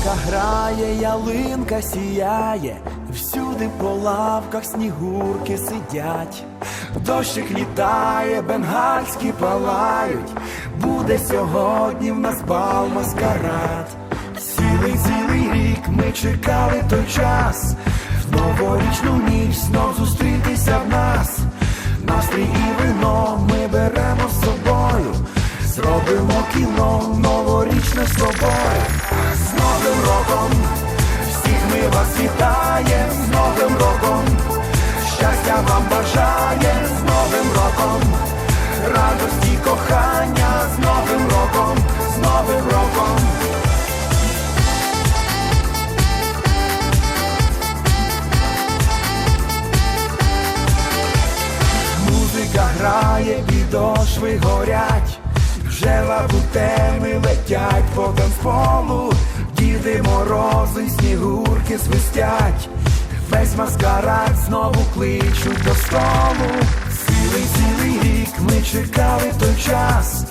Музика грає, ялинка сіяє, всюди по лавках снігурки сидять, дощик літає, бенгальські палають, буде сьогодні в нас бал маскарад. Цілий цілий рік ми чекали той час, в новорічну ніч знов зустрітися в нас. Настрій і вино ми беремо з собою, зробимо кіно новорічне з собою. З Новим роком. Всіх ми вас вітаємо, з Новим роком, щастя вам бажає, з Новим роком, радості, кохання, з Новим роком, з Новим роком. Музика грає, підошви горять, вже лабутеми летять по танцполу, діди морози, снігурки свистять, весь маскарад знову кличуть до столу. Цілий цілий рік ми чекали той час,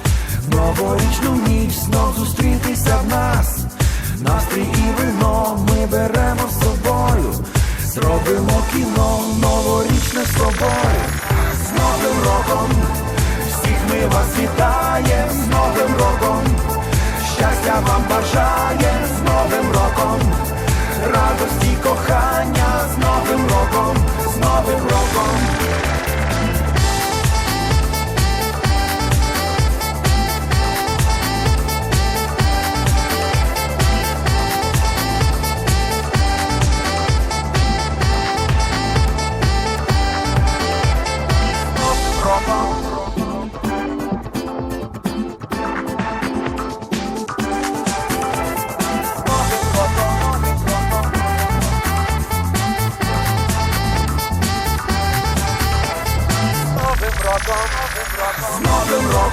новорічну ніч знов зустрітися в нас. Настрій і вино ми беремо з собою, зробимо кіно новорічне з собою. З Новим роком вам бажає, з Новим роком, радості, кохання,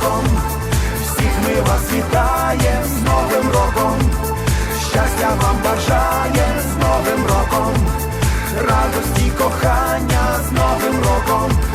святом, всіх ми вас вітаєм з Новим роком, щастя вам бажає з Новим роком, радості кохання з Новим роком.